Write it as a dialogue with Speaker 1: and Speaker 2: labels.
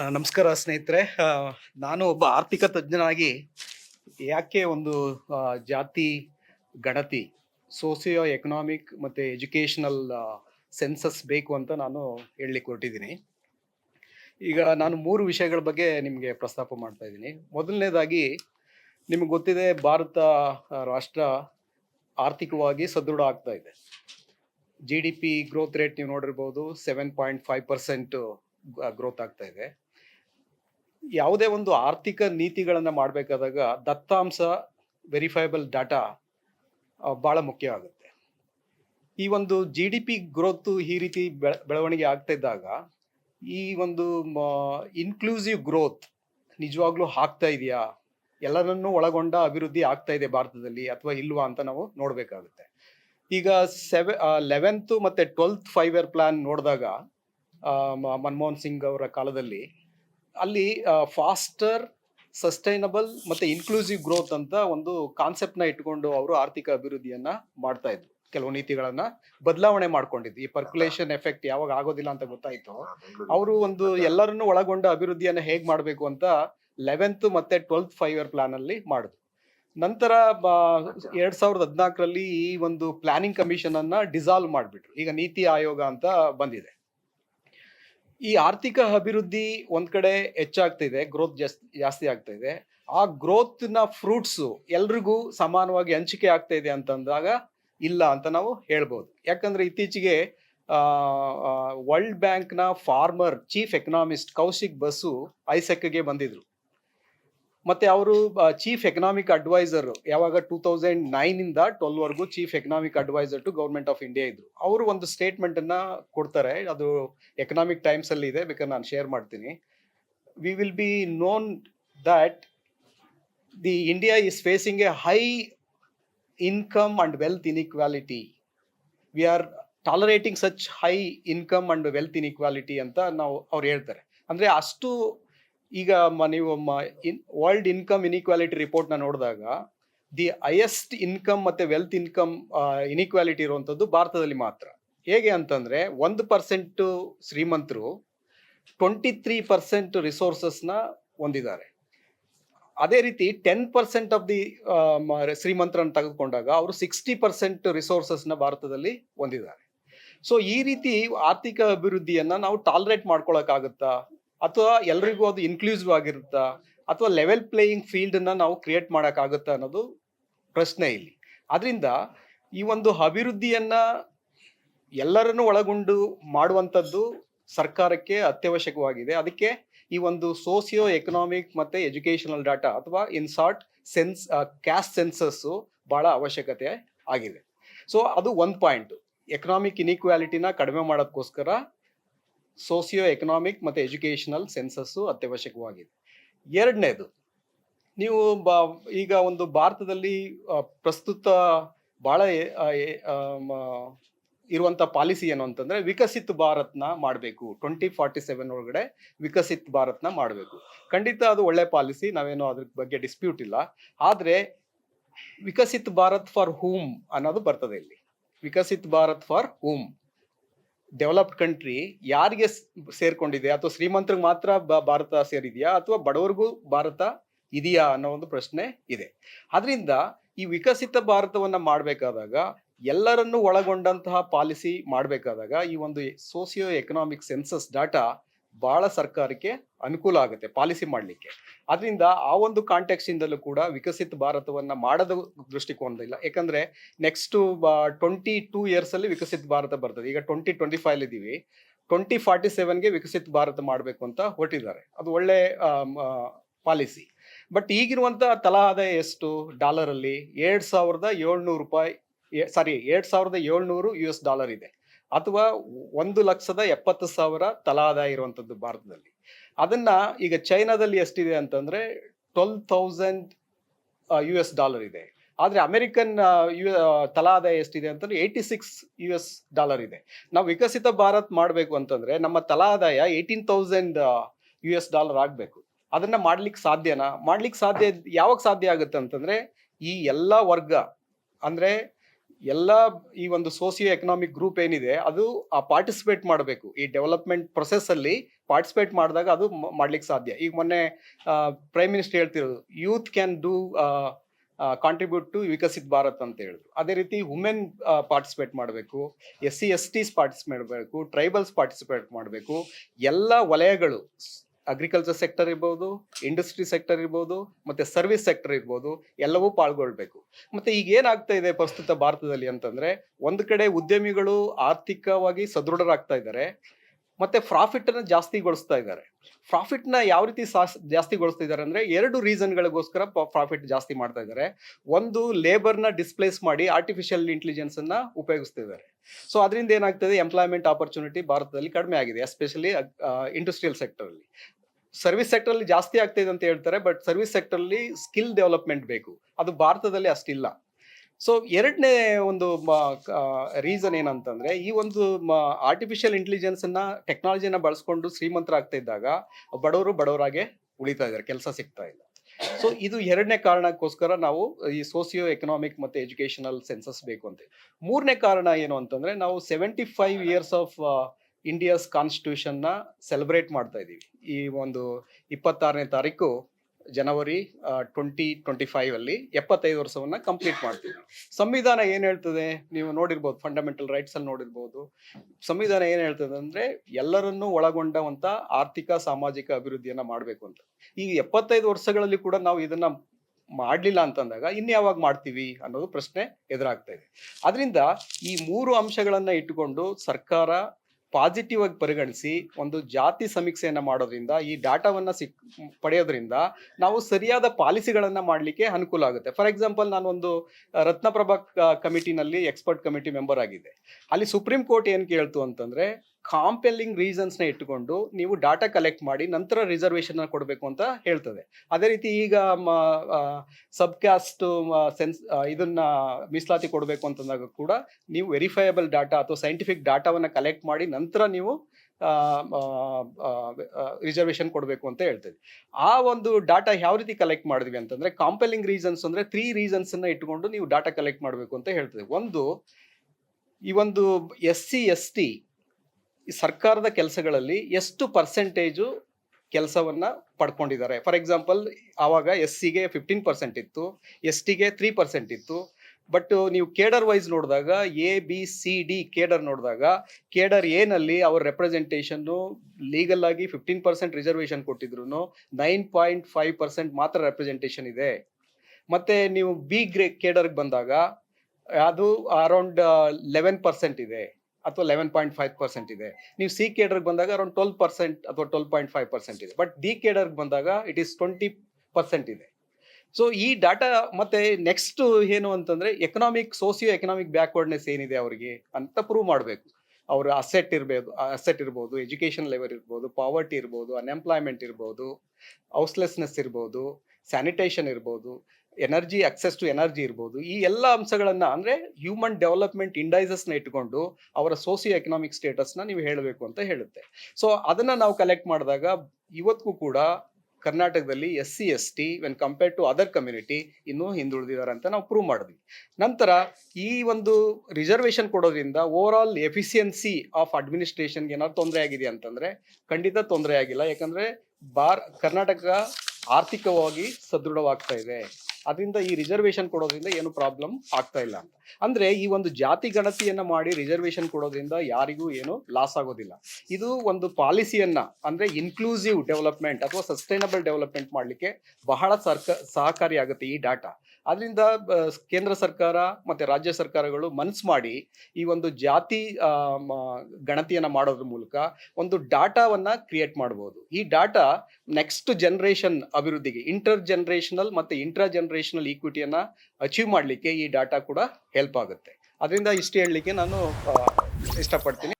Speaker 1: ನಮಸ್ಕಾರ ಸ್ನೇಹಿತರೆ. ನಾನು ಒಬ್ಬ ಆರ್ಥಿಕ ತಜ್ಞನಾಗಿ ಯಾಕೆ ಒಂದು ಜಾತಿ ಗಣತಿ ಸೋಸಿಯೋ ಎಕನಾಮಿಕ್ ಮತ್ತು ಎಜುಕೇಷನಲ್ ಸೆನ್ಸಸ್ ಬೇಕು ಅಂತ ನಾನು ಹೇಳಲಿಕ್ಕೆ ಹೊರಟಿದ್ದೀನಿ. ಈಗ ನಾನು ಮೂರು ವಿಷಯಗಳ ಬಗ್ಗೆ ನಿಮಗೆ ಪ್ರಸ್ತಾಪ ಮಾಡ್ತಾ ಇದ್ದೀನಿ. ಮೊದಲನೇದಾಗಿ, ನಿಮಗೆ ಗೊತ್ತಿದೆ ಭಾರತ ರಾಷ್ಟ್ರ ಆರ್ಥಿಕವಾಗಿ ಸದೃಢ ಆಗ್ತಾ ಇದೆ. G D P growth rate ನೀವು ನೋಡಿರ್ಬೋದು seven point five percent growth ಆಗ್ತಾ ಇದೆ. ಯಾವುದೇ ಒಂದು ಆರ್ಥಿಕ ನೀತಿಗಳನ್ನು ಮಾಡಬೇಕಾದಾಗ ದತ್ತಾಂಶ ವೆರಿಫೈಬಲ್ ಡಾಟಾ ಭಾಳ ಮುಖ್ಯ ಆಗುತ್ತೆ. ಈ ಒಂದು ಜಿ ಡಿ ಪಿ ಗ್ರೋತ್ ಈ ರೀತಿ ಬೆಳ, ಬೆಳವಣಿಗೆ ಆಗ್ತಾ ಇದ್ದಾಗ, ಈ ಒಂದು ಇನ್ಕ್ಲೂಸಿವ್ ಗ್ರೋತ್ ನಿಜವಾಗ್ಲೂ ಆಗ್ತಾ ಇದೆಯಾ? ಎಲ್ಲರನ್ನೂ ಒಳಗೊಂಡ ಅಭಿವೃದ್ಧಿ ಆಗ್ತಾ ಇದೆ ಭಾರತದಲ್ಲಿ ಅಥವಾ ಇಲ್ವಾ ಅಂತ ನಾವು ನೋಡಬೇಕಾಗುತ್ತೆ. ಈಗ ಸೆವೆ ಲೆವೆಂತ್ ಮತ್ತು ಟ್ವೆಲ್ತ್ ಫೈವ್ ಇಯರ್ ಪ್ಲಾನ್ ನೋಡಿದಾಗ ಮನಮೋಹನ್ ಸಿಂಗ್ ಅವರ ಕಾಲದಲ್ಲಿ ಅಲ್ಲಿ ಫಾಸ್ಟರ್ ಸಸ್ಟೈನಬಲ್ ಮತ್ತೆ ಇನ್ಕ್ಲೂಸಿವ್ ಗ್ರೋತ್ ಅಂತ ಒಂದು ಕಾನ್ಸೆಪ್ಟ್ನ ಇಟ್ಕೊಂಡು ಅವರು ಆರ್ಥಿಕ ಅಭಿವೃದ್ಧಿಯನ್ನ ಮಾಡ್ತಾ ಇದ್ರು. ಕೆಲವು ನೀತಿಗಳನ್ನ ಬದಲಾವಣೆ ಮಾಡ್ಕೊಂಡಿದ್ದು. ಈ ಪರ್ಕ್ಯುಲೇಷನ್ ಎಫೆಕ್ಟ್ ಯಾವಾಗ ಆಗೋದಿಲ್ಲ ಅಂತ ಗೊತ್ತಾಯ್ತು. ಅವರು ಒಂದು ಎಲ್ಲರನ್ನೂ ಒಳಗೊಂಡ ಅಭಿವೃದ್ಧಿಯನ್ನ ಹೇಗ್ ಮಾಡಬೇಕು ಅಂತ ಲೆವೆಂತ್ ಮತ್ತೆ ಟ್ವೆಲ್ತ್ ಫೈವ್ ಇಯರ್ ಪ್ಲಾನ್ ಅಲ್ಲಿ ಮಾಡಿದ್ರು ನಂತರ ಎರಡ್ ಸಾವಿರದ ಹದಿನಾಲ್ಕರಲ್ಲಿ ಈ ಒಂದು ಪ್ಲಾನಿಂಗ್ ಕಮಿಷನ್ ಅನ್ನ ಡಿಸಾಲ್ವ್ ಮಾಡಿಬಿಟ್ರು. ಈಗ ನೀತಿ ಆಯೋಗ ಅಂತ ಬಂದಿದೆ. ಈ ಆರ್ಥಿಕ ಅಭಿವೃದ್ಧಿ ಒಂದ್ ಕಡೆ ಹೆಚ್ಚಾಗ್ತಿದೆ ಗ್ರೋತ್ ಜಾಸ್ತಿ ಜಾಸ್ತಿ ಆಗ್ತಾ ಇದೆ ಆ ಗ್ರೋತ್ನ ಫ್ರೂಟ್ಸ್ ಎಲ್ರಿಗೂ ಸಮಾನವಾಗಿ ಹಂಚಿಕೆ ಆಗ್ತಾ ಇದೆ ಅಂತಂದಾಗ ಇಲ್ಲ ಅಂತ ನಾವು ಹೇಳ್ಬೋದು. ಯಾಕಂದ್ರೆ ಇತ್ತೀಚೆಗೆ ವರ್ಲ್ಡ್ನ former chief economist Kaushik Basu ಐಸೆಕ್ಗೆ ಬಂದಿದ್ರು. ಮತ್ತೆ ಅವರು ಚೀಫ್ ಎಕನಾಮಿಕ್ ಅಡ್ವೈಸರ್ ಯಾವಾಗ ಟೂ ತೌಸಂಡ್ ನೈನ್ ಇಂದ ಟ್ವೆಲ್ ವರೆಗೂ chief economic adviser to government of India ಇದ್ರು. ಅವರು ಒಂದು ಸ್ಟೇಟ್ಮೆಂಟ್ ಅನ್ನ ಕೊಡ್ತಾರೆ. ಅದು ಎಕನಾಮಿಕ್ ಟೈಮ್ಸ್ ಅಲ್ಲಿ ಇದೆ, ಬೇಕಾದ್ರೆ ನಾನು ಶೇರ್ ಮಾಡ್ತೀನಿ. We will be known that the India is facing a high income and wealth inequality we are tolerating such high income and wealth inequality ಅಂತ ನಾವು, ಅವ್ರು ಹೇಳ್ತಾರೆ. ಅಂದ್ರೆ ಅಷ್ಟು ಈಗ ನೀವು ವರ್ಲ್ಡ್ ಇನ್ಕಮ್ ಇನ್ಇಕ್ವಾಲಿಟಿ ರಿಪೋರ್ಟ್ನ ನೋಡಿದಾಗ ದಿ ಹೈಯೆಸ್ಟ್ ಇನ್ಕಮ್ ಮತ್ತೆ ವೆಲ್ತ್ ಇನ್ಕಮ್ ಇನ್ಇಕ್ವಾಲಿಟಿ ಇರುವಂಥದ್ದು ಭಾರತದಲ್ಲಿ ಮಾತ್ರ. ಹೇಗೆ ಅಂತಂದ್ರೆ, ಒಂದು ಪರ್ಸೆಂಟ್ ಶ್ರೀಮಂತರು ಟ್ವೆಂಟಿ ತ್ರೀ ಪರ್ಸೆಂಟ್ ರಿಸೋರ್ಸಸ್ನ ಹೊಂದಿದ್ದಾರೆ. ಅದೇ ರೀತಿ ಟೆನ್ ಪರ್ಸೆಂಟ್ ಆಫ್ ದಿ ಶ್ರೀಮಂತರನ್ನು ತೆಗೆದುಕೊಂಡಾಗ ಅವರು ಸಿಕ್ಸ್ಟಿ ಪರ್ಸೆಂಟ್ ರಿಸೋರ್ಸಸ್ನ ಭಾರತದಲ್ಲಿ ಹೊಂದಿದ್ದಾರೆ. ಸೊ ಈ ರೀತಿ ಆರ್ಥಿಕ ಅಭಿವೃದ್ಧಿಯನ್ನು ನಾವು ಟಾಲರೇಟ್ ಮಾಡ್ಕೊಳಕ್ಕಾಗುತ್ತಾ? ಅಥವಾ ಎಲ್ರಿಗೂ ಅದು ಇನ್ಕ್ಲೂಸಿವ್ ಆಗಿರುತ್ತಾ? ಅಥವಾ ಲೆವೆಲ್ ಪ್ಲೇಯಿಂಗ್ ಫೀಲ್ಡ್ ಅನ್ನ ನಾವು ಕ್ರಿಯೇಟ್ ಮಾಡೋಕ್ಕಾಗುತ್ತಾ ಅನ್ನೋದು ಪ್ರಶ್ನೆ ಇಲ್ಲಿ. ಅದರಿಂದ ಈ ಒಂದು ಅಭಿವೃದ್ಧಿಯನ್ನ ಎಲ್ಲರನ್ನು ಒಳಗೊಂಡು ಮಾಡುವಂಥದ್ದು ಸರ್ಕಾರಕ್ಕೆ ಅತ್ಯವಶ್ಯಕವಾಗಿದೆ. ಅದಕ್ಕೆ ಈ ಒಂದು ಸೋಸಿಯೋ ಎಕನಾಮಿಕ್ ಮತ್ತೆ ಎಜುಕೇಷನಲ್ ಡಾಟಾ ಅಥವಾ in short sense caste census ಬಹಳ ಅವಶ್ಯಕತೆ ಆಗಿದೆ. ಸೊ ಅದು ಒಂದು ಪಾಯಿಂಟ್ ಎಕನಾಮಿಕ್ ಇನ್ಇಕ್ವಾಲಿಟಿನ ಕಡಿಮೆ ಮಾಡೋದಕ್ಕೋಸ್ಕರ ಸೋಸಿಯೋ ಎಕನಾಮಿಕ್ ಮತ್ತು ಎಜುಕೇಷನಲ್ ಸೆನ್ಸಸ್ಸು ಅತ್ಯವಶ್ಯಕವಾಗಿದೆ. ಎರಡನೇದು, ನೀವು ಬ, ಈಗ ಒಂದು ಭಾರತದಲ್ಲಿ ಪ್ರಸ್ತುತ ಭಾಳ ಇರುವಂತ ಪಾಲಿಸಿ ಏನು ಅಂತಂದರೆ ವಿಕಸಿತ್ ಭಾರತ್ನ ಮಾಡಬೇಕು. ಟ್ವೆಂಟಿ ಫಾರ್ಟಿ ಸೆವೆನ್ ಒಳಗಡೆ ವಿಕಸಿತ್ ಭಾರತ್ನ ಮಾಡಬೇಕು. ಖಂಡಿತ ಅದು ಒಳ್ಳೆ ಪಾಲಿಸಿ ನಾವೇನೋ ಅದ್ರ ಬಗ್ಗೆ ಡಿಸ್ಪ್ಯೂಟ್ ಇಲ್ಲ. ಆದರೆ ವಿಕಸಿತ್ ಭಾರತ್ ಫಾರ್ ಹೂಮ್ ಅನ್ನೋದು ಬರ್ತದೆ ಇಲ್ಲಿ. Viksit Bharat for whom developed country ಯಾರಿಗೆ ಸೇರ್ಕೊಂಡಿದೆ? ಅಥವಾ ಶ್ರೀಮಂತರಿಗೆ ಮಾತ್ರ ಭಾರತ ಸೇರಿದೆಯಾ? ಅಥವಾ ಬಡವರಿಗೂ ಭಾರತ ಇದೆಯಾ ಅನ್ನೋ ಒಂದು ಪ್ರಶ್ನೆ ಇದೆ. ಅದರಿಂದ ಈ ವಿಕಸಿತ ಭಾರತವನ್ನ ಮಾಡಬೇಕಾದಾಗ, ಎಲ್ಲರನ್ನು ಒಳಗೊಂಡಂತಹ ಪಾಲಿಸಿ ಮಾಡಬೇಕಾದಾಗ ಈ ಒಂದು ಸೋಸಿಯೋ ಎಕನಾಮಿಕ್ ಸೆನ್ಸಸ್ ಡಾಟಾ ಬಹಳ ಸರ್ಕಾರಕ್ಕೆ ಅನುಕೂಲ ಆಗುತ್ತೆ ಪಾಲಿಸಿ ಮಾಡಲಿಕ್ಕೆ. ಅದರಿಂದ ಆ ಒಂದು ಕಾಂಟೆಕ್ಸ್ಟಿಂದಲೂ ಕೂಡ ವಿಕಸಿತ ಭಾರತವನ್ನ ಮಾಡದ ದೃಷ್ಟಿಕೋನದಿಲ್ಲ ಯಾಕಂದ್ರೆ ನೆಕ್ಸ್ಟ್ ಟ್ವೆಂಟಿ ಟೂ ಇಯರ್ಸ್ ಅಲ್ಲಿ ವಿಕಸಿತ ಭಾರತ ಬರ್ತದೆ. ಈಗ ಟ್ವೆಂಟಿ ಟ್ವೆಂಟಿ ಫೈವ್ ಇದ್ದೀವಿ. ಟ್ವೆಂಟಿ ಫಾರ್ಟಿ ಸೆವೆನ್ಗೆ ವಿಕಸಿತ ಭಾರತ ಮಾಡಬೇಕು ಅಂತ ಹೊರಟಿದ್ದಾರೆ. ಅದು ಒಳ್ಳೆ ಪಾಲಿಸಿ. ಬಟ್ ಈಗಿರುವಂಥ ತಲಾ ಆದಾಯ ಎಷ್ಟು? ಡಾಲರ್ ಅಲ್ಲಿ ಎರಡ್ ಸಾವಿರದ ಏಳ್ನೂರು ರೂಪಾಯಿ ಸಾರಿ ಎರಡು ಸಾವಿರದ ಏಳ್ನೂರು ಯು ಎಸ್ ಡಾಲರ್ ಇದೆ. ಅಥವಾ ಒಂದು ಲಕ್ಷದ ಎಪ್ಪತ್ತು ಸಾವಿರ ತಲಾ ಆದಾಯ ಇರುವಂತದ್ದು ಭಾರತದಲ್ಲಿ. ಅದನ್ನ ಈಗ ಚೈನಾದಲ್ಲಿ ಎಷ್ಟಿದೆ ಅಂತಂದ್ರೆ twelve thousand U S dollar ಇದೆ. ಆದರೆ ಅಮೆರಿಕನ್ ಯು ತಲಾ ಆದಾಯ ಎಷ್ಟಿದೆ ಅಂತಂದ್ರೆ eighty six U S dollar ಇದೆ. ನಾವು ವಿಕಸಿತ ಭಾರತ್ ಮಾಡಬೇಕು ಅಂತಂದ್ರೆ ನಮ್ಮ ತಲಾ ಆದಾಯ eighteen thousand U S dollar ಆಗಬೇಕು. ಅದನ್ನ ಮಾಡ್ಲಿಕ್ಕೆ ಸಾಧ್ಯನಾ? ಮಾಡ್ಲಿಕ್ಕೆ ಸಾಧ್ಯ ಯಾವಾಗ ಸಾಧ್ಯ ಆಗುತ್ತೆ ಅಂತಂದ್ರೆ ಈ ಎಲ್ಲ ವರ್ಗ, ಅಂದ್ರೆ ಎಲ್ಲ ಈ ಒಂದು ಸೋಸಿಯೋ ಎಕನಾಮಿಕ್ ಗ್ರೂಪ್ ಏನಿದೆ, ಅದು, ಆ ಪಾರ್ಟಿಸಿಪೇಟ್ ಮಾಡಬೇಕು. ಈ ಡೆವಲಪ್ಮೆಂಟ್ ಪ್ರೊಸೆಸ್ ಅಲ್ಲಿ ಪಾರ್ಟಿಸಿಪೇಟ್ ಮಾಡಿದಾಗ ಅದು ಮಾಡ್ಲಿಕ್ಕೆ ಸಾಧ್ಯ. ಈಗ ಮೊನ್ನೆ ಪ್ರೈಮ್ ಮಿನಿಸ್ಟರ್ ಹೇಳ್ತಿರೋದು youth can do contribute to Viksit Bharat ಅಂತ ಹೇಳಿದ್ರು. ಅದೇ ರೀತಿ ವುಮೆನ್ ಪಾರ್ಟಿಸಿಪೇಟ್ ಮಾಡಬೇಕು S C S Ts participate ಮಾಡಬೇಕು ಟ್ರೈಬಲ್ಸ್ ಪಾರ್ಟಿಸಿಪೇಟ್ ಮಾಡಬೇಕು. ಎಲ್ಲ ವಲಯಗಳು ಅಗ್ರಿಕಲ್ಚರ್ ಸೆಕ್ಟರ್ ಇರ್ಬೋದು ಇಂಡಸ್ಟ್ರಿ ಸೆಕ್ಟರ್ ಇರ್ಬೋದು, ಮತ್ತೆ ಸರ್ವಿಸ್ ಸೆಕ್ಟರ್ ಇರ್ಬೋದು, ಎಲ್ಲವೂ ಪಾಲ್ಗೊಳ್ಬೇಕು. ಮತ್ತೆ ಈಗ ಏನಾಗ್ತಾ ಇದೆ ಪ್ರಸ್ತುತ ಭಾರತದಲ್ಲಿ ಅಂತಂದ್ರೆ, ಒಂದು ಕಡೆ ಉದ್ಯಮಿಗಳು ಆರ್ಥಿಕವಾಗಿ ಸದೃಢರಾಗ್ತಾ ಇದ್ದಾರೆ ಮತ್ತೆ ಪ್ರಾಫಿಟ್ ಅನ್ನ ಜಾಸ್ತಿಗೊಳಿಸ್ತಾ ಇದ್ದಾರೆ. ಪ್ರಾಫಿಟ್ನ ಯಾವ ರೀತಿ ಜಾಸ್ತಿಗೊಳಿಸ್ತಾ ಇದ್ದಾರೆ ಅಂದ್ರೆ ಎರಡು ರೀಸನ್ಗಳಿಗೋಸ್ಕರ ಪ್ರಾಫಿಟ್ ಜಾಸ್ತಿ ಮಾಡ್ತಾ ಇದ್ದಾರೆ. ಒಂದು ಲೇಬರ್ನ ಡಿಸ್ಪ್ಲೇಸ್ ಮಾಡಿ ಆರ್ಟಿಫಿಷಿಯಲ್ ಇಂಟೆಲಿಜೆನ್ಸ್ ಅನ್ನ ಉಪಯೋಗಿಸ್ತಿದ್ದಾರೆ ಸೊ ಅದರಿಂದ ಏನಾಗ್ತದೆ? ಎಂಪ್ಲಾಯ್ಮೆಂಟ್ ಆಪರ್ಚುನಿಟಿ ಭಾರತದಲ್ಲಿ ಕಡಿಮೆ ಆಗಿದೆ ಎಸ್ಪೆಷಲಿ ಇಂಡಸ್ಟ್ರಿಯಲ್ ಸೆಕ್ಟರ್ ಅಲ್ಲಿ. ಸರ್ವಿಸ್ ಸೆಕ್ಟರ್ ಅಲ್ಲಿ ಜಾಸ್ತಿ ಆಗ್ತಿದೆ ಅಂತ ಹೇಳ್ತಾರೆ ಬಟ್ ಸರ್ವಿಸ್ ಸೆಕ್ಟರ್ ಅಲ್ಲಿ ಸ್ಕಿಲ್ ಡೆವಲಪ್ಮೆಂಟ್ ಬೇಕು. ಅದು ಭಾರತದಲ್ಲಿ ಅಷ್ಟಿಲ್ಲ. ಸೊ ಎರಡನೇ ಒಂದು ರೀಸನ್ ಏನಂತಂದ್ರೆ, ಈ ಒಂದು ಆರ್ಟಿಫಿಷಿಯಲ್ ಇಂಟೆಲಿಜೆನ್ಸ್ ಅನ್ನ ಟೆಕ್ನಾಲಜಿನ ಬಳಸ್ಕೊಂಡು ಶ್ರೀಮಂತರಾಗ್ತಾ ಇದ್ದಾಗ, ಬಡವರು ಬಡವರಾಗೆ ಉಳಿತಾ ಇದ್ದಾರೆ, ಕೆಲಸ ಸಿಗ್ತಾ ಇಲ್ಲ. ಸೊ ಇದು ಎರಡನೇ ಕಾರಣಕ್ಕೋಸ್ಕರ ನಾವು ಈ ಸೋಸಿಯೋ ಎಕನಾಮಿಕ್ ಮತ್ತೆ ಎಜುಕೇಶನಲ್ ಸೆನ್ಸಸ್ ಬೇಕು ಅಂತ. ಮೂರನೇ ಕಾರಣ ಏನು ಅಂತಂದ್ರೆ, ನಾವು seventy five years of India's ಕಾನ್ಸ್ಟಿಟ್ಯೂಷನ್ನ celebrate ಮಾಡ್ತಾ ಇದ್ದೀವಿ ಈ ಒಂದು ಇಪ್ಪತ್ತಾರನೇ ತಾರೀಕು ಜನವರಿ ಟ್ವೆಂಟಿ ಟ್ವೆಂಟಿ ಫೈವ್ ಅಲ್ಲಿ ಎಪ್ಪತ್ತೈದು ವರ್ಷವನ್ನ ಕಂಪ್ಲೀಟ್ ಮಾಡ್ತೀವಿ ಸಂವಿಧಾನ ಏನ್ ಹೇಳ್ತದೆ? ನೀವು ನೋಡಿರ್ಬೋದು ಫಂಡಮೆಂಟಲ್ ರೈಟ್ಸ್ ಅಲ್ಲಿ ನೋಡಿರ್ಬೋದು. ಸಂವಿಧಾನ ಏನ್ ಹೇಳ್ತದೆ ಅಂದ್ರೆ ಎಲ್ಲರನ್ನೂ ಒಳಗೊಂಡವಂತ ಆರ್ಥಿಕ, ಸಾಮಾಜಿಕ ಅಭಿವೃದ್ಧಿಯನ್ನ ಮಾಡಬೇಕು ಅಂತ. ಈ ಎಪ್ಪತ್ತೈದು ವರ್ಷಗಳಲ್ಲಿ ಕೂಡ ನಾವು ಇದನ್ನ ಮಾಡ್ಲಿಲ್ಲ ಅಂತಂದಾಗ ಇನ್ಯಾವಾಗ ಮಾಡ್ತೀವಿ ಅನ್ನೋದು ಪ್ರಶ್ನೆ ಎದುರಾಗ್ತಾ ಇದೆ. ಅದರಿಂದ ಈ ಮೂರು ಅಂಶಗಳನ್ನ ಇಟ್ಟುಕೊಂಡು ಸರ್ಕಾರ ಪಾಸಿಟಿವ್ ಆಗಿ ಪರಿಗಣಿಸಿ ಒಂದು ಜಾತಿ ಸಮೀಕ್ಷೆಯನ್ನು ಮಾಡೋದ್ರಿಂದ, ಈ ಡಾಟಾವನ್ನು ಸಿಕ್, ಪಡೆಯೋದ್ರಿಂದ ನಾವು ಸರಿಯಾದ ಪಾಲಿಸಿಗಳನ್ನ ಮಾಡಲಿಕ್ಕೆ ಅನುಕೂಲ ಆಗುತ್ತೆ. ಫಾರ್ ಎಕ್ಸಾಂಪಲ್ ಒಂದು ರತ್ನಪ್ರಭಾ ಕಮಿಟಿನಲ್ಲಿ ಎಕ್ಸ್ಪರ್ಟ್ ಕಮಿಟಿ ಮೆಂಬರ್ ಆಗಿದೆ. ಅಲ್ಲಿ ಸುಪ್ರೀಂ ಕೋರ್ಟ್ ಏನು ಕೇಳ್ತು ಅಂತಂದ್ರೆ ಕಾಂಪೆಲ್ಲಿಂಗ್ ರೀಸನ್ಸ್ನ ಇಟ್ಟುಕೊಂಡು ನೀವು ಡಾಟಾ ಕಲೆಕ್ಟ್ ಮಾಡಿ ನಂತರ ರಿಸರ್ವೇಶನ್ ಕೊಡಬೇಕು ಅಂತ ಹೇಳ್ತದೆ. ಅದೇ ರೀತಿ ಈಗ ಸಬ್ ಕ್ಯಾಸ್ಟ್ ಸೆನ್ಸ್ ಇದನ್ನ ಮೀಸಲಾತಿ ಕೊಡಬೇಕು ಅಂತಂದಾಗ ಕೂಡ ನೀವು ವೆರಿಫೈಯಬಲ್ ಡಾಟಾ ಅಥವಾ ಸೈಂಟಿಫಿಕ್ ಡಾಟಾವನ್ನು ಕಲೆಕ್ಟ್ ಮಾಡಿ ನಂತರ ನೀವು ರಿಸರ್ವೇಶನ್ ಕೊಡಬೇಕು ಅಂತ ಹೇಳ್ತೀವಿ. ಆ ಒಂದು ಡಾಟಾ ಯಾವ ರೀತಿ ಕಲೆಕ್ಟ್ ಮಾಡಿದ್ವಿ ಅಂತಂದ್ರೆ ಕಾಂಪೆಲ್ಲಿಂಗ್ ರೀಸನ್ಸ್ ಅಂದ್ರೆ ತ್ರೀ ರೀಸನ್ಸ್ ಅನ್ನ ಇಟ್ಕೊಂಡು ನೀವು ಡಾಟಾ ಕಲೆಕ್ಟ್ ಮಾಡಬೇಕು ಅಂತ ಹೇಳ್ತೀವಿ. ಒಂದು ಈ ಒಂದು ಎಸ್ ಸಿ ಎಸ್ ಟಿ ಸರ್ಕಾರದ ಕೆಲಸಗಳಲ್ಲಿ ಎಷ್ಟು ಪರ್ಸೆಂಟೇಜು ಕೆಲಸವನ್ನು ಪಡ್ಕೊಂಡಿದ್ದಾರೆ? ಫಾರ್ ಎಕ್ಸಾಂಪಲ್ ಆವಾಗ ಎಸ್ ಸಿಗೆ ಫಿಫ್ಟೀನ್ ಪರ್ಸೆಂಟ್ ಇತ್ತು ಎಸ್ ಟಿಗೆ ತ್ರೀ ಪರ್ಸೆಂಟ್ ಇತ್ತು. ಬಟ್ ನೀವು ಕೇಡರ್ ವೈಸ್ ನೋಡಿದಾಗ A B C D cadre ನೋಡಿದಾಗ ಕೇಡರ್ ಎನಲ್ಲಿ ಅವ್ರ ರೆಪ್ರೆಸೆಂಟೇಷನ್ನು ಲೀಗಲ್ ಆಗಿ ಫಿಫ್ಟೀನ್ ಪರ್ಸೆಂಟ್ ರಿಸರ್ವೇಷನ್ ಕೊಟ್ಟಿದ್ರು ನೈನ್ ಪಾಯಿಂಟ್ ಫೈವ್ ಪರ್ಸೆಂಟ್ ಮಾತ್ರ ರೆಪ್ರೆಸೆಂಟೇಷನ್ ಇದೆ. ಮತ್ತು ನೀವು ಬಿ ಗ್ರೇ ಕೇಡರ್ಗೆ ಬಂದಾಗ, ಅದು ಅರೌಂಡ್ ಲೆವೆನ್ ಪರ್ಸೆಂಟ್ ಇದೆ. ಅಥವಾ ಲೆವೆನ್ ಪಾಯಿಂಟ್ ಫೈವ್ ಪರ್ಸೆಂಟ್ ಇದೆ. ನೀವು ಸಿ ಕೇಡರ್ಗೆ ಬಂದಾಗ ಅರೌಂಡ್ ಟ್ವೆಲ್ ಪರ್ಸೆಂಟ್ ಅಥವಾ ಟ್ವೆಲ್ ಪಾಯಿಂಟ್ ಫೈವ್ ಪರ್ಸೆಂಟ್ ಇದೆ. ಬಟ್ ಡಿ ಕೇಡರ್ಗೆ ಬಂದಾಗ ಇಟ್ ಈಸ್ ಟ್ವೆಂಟಿ ಪರ್ಸೆಂಟ್ ಇದೆ. ಸೊ ಈ ಡಾಟಾ ಮತ್ತೆ ನೆಕ್ಸ್ಟ್ ಏನು ಅಂತಂದ್ರೆ ಎಕನಾಮಿಕ್ ಸೋಸಿಯೋ ಎಕನಾಮಿಕ್ ಬ್ಯಾಕ್ವರ್ಡ್ನೆಸ್ ಏನಿದೆ ಅವರಿಗೆ ಅಂತ ಪ್ರೂವ್ ಮಾಡಬೇಕು. ಅವ್ರ ಅಸೆಟ್ ಇರಬೇಕು ಅಸೆಟ್ ಇರ್ಬೋದು ಎಜುಕೇಷನ್ ಲೆವೆಲ್ ಇರ್ಬೋದು ಪಾವರ್ಟಿ ಇರ್ಬೋದು ಅನ್ಎಂಪ್ಲಾಯ್ಮೆಂಟ್ ಇರ್ಬೋದು ಹೌಸ್ಲೆಸ್ನೆಸ್ ಇರ್ಬೋದು ಸ್ಯಾನಿಟೇಷನ್ ಇರ್ಬೋದು, ಎನರ್ಜಿ ಅಕ್ಸೆಸ್ ಟು ಎನರ್ಜಿ ಇರ್ಬೋದು, ಈ ಎಲ್ಲ ಅಂಶಗಳನ್ನ ಅಂದ್ರೆ ಹ್ಯೂಮನ್ ಡೆವಲಪ್ಮೆಂಟ್ ಇಂಡೈಸಸ್ನ ಇಟ್ಕೊಂಡು ಅವರ ಸೋಸಿಯೋ ಎಕನಾಮಿಕ್ ಸ್ಟೇಟಸ್ನ ನೀವು ಹೇಳಬೇಕು ಅಂತ ಹೇಳುತ್ತೆ. ಸೊ ಅದನ್ನ ನಾವು ಕಲೆಕ್ಟ್ ಮಾಡಿದಾಗ ಇವತ್ತಿಗೂ ಕೂಡ ಕರ್ನಾಟಕದಲ್ಲಿ S C S T when compared to other community ಇನ್ನೂ ಹಿಂದುಳಿದಿದ್ದಾರೆ ಅಂತ ನಾವು ಪ್ರೂವ್ ಮಾಡಿದ್ವಿ. ನಂತರ ಈ ಒಂದು ರಿಸರ್ವೇಷನ್ ಕೊಡೋದ್ರಿಂದ ಓವರ್ ಆಲ್ ಎಫಿಷಿಯನ್ಸಿ ಆಫ್ ಅಡ್ಮಿನಿಸ್ಟ್ರೇಷನ್ಗೆ ಏನಾದ್ರು ತೊಂದರೆ ಆಗಿದೆ ಅಂತಂದ್ರೆ, ಖಂಡಿತ ತೊಂದರೆ ಆಗಿಲ್ಲ. ಯಾಕಂದ್ರೆ ಬಾರ್ ಕರ್ನಾಟಕ ಆರ್ಥಿಕವಾಗಿ ಸದೃಢವಾಗ್ತಾ ಇದೆ. ಅದರಿಂದ ಈ ರಿಸರ್ವೇಶನ್ ಕೊಡೋದ್ರಿಂದ ಏನು ಪ್ರಾಬ್ಲಮ್ ಆಗ್ತಾ ಇಲ್ಲ ಅಂತ. ಅಂದ್ರೆ ಈ ಒಂದು ಜಾತಿ ಗಣತಿಯನ್ನ ಮಾಡಿ ರಿಸರ್ವೇಶನ್ ಕೊಡೋದ್ರಿಂದ ಯಾರಿಗೂ ಏನು ಲಾಸ್ ಆಗೋದಿಲ್ಲ. ಇದು ಒಂದು ಪಾಲಿಸಿಯನ್ನ ಅಂದ್ರೆ ಇನ್ಕ್ಲೂಸಿವ್ ಡೆವಲಪ್ಮೆಂಟ್ ಅಥವಾ ಸಸ್ಟೈನಬಲ್ ಡೆವಲಪ್ಮೆಂಟ್ ಮಾಡಲಿಕ್ಕೆ ಬಹಳ ಸರ್ಕ, ಸಹಕಾರಿಯಾಗುತ್ತೆ ಈ ಡಾಟಾ ಅದರಿಂದ ಕೇಂದ್ರ ಸರ್ಕಾರ ಮತ್ತು ರಾಜ್ಯ ಸರ್ಕಾರಗಳು ಮನ್ಸು ಮಾಡಿ ಈ ಒಂದು ಜಾತಿ ಗಣತಿಯನ್ನು ಮಾಡೋದ್ರ ಮೂಲಕ ಒಂದು ಡಾಟಾವನ್ನು ಕ್ರಿಯೇಟ್ ಮಾಡ್ಬೋದು. ಈ ಡಾಟಾ ನೆಕ್ಸ್ಟ್ ಜನ್ರೇಷನ್ ಅಭಿವೃದ್ಧಿಗೆ ಇಂಟರ್ ಜನರೇಷನಲ್ ಮತ್ತು ಇಂಟ್ರಾ ಜನ್ರೇಷನಲ್ ಈಕ್ವಿಟಿಯನ್ನು ಅಚೀವ್ ಮಾಡಲಿಕ್ಕೆ ಈ ಡಾಟಾ ಕೂಡ ಹೆಲ್ಪ್ ಆಗುತ್ತೆ. ಅದರಿಂದ ಇಷ್ಟು ಹೇಳಲಿಕ್ಕೆ ನಾನು ಇಷ್ಟಪಡ್ತೀನಿ.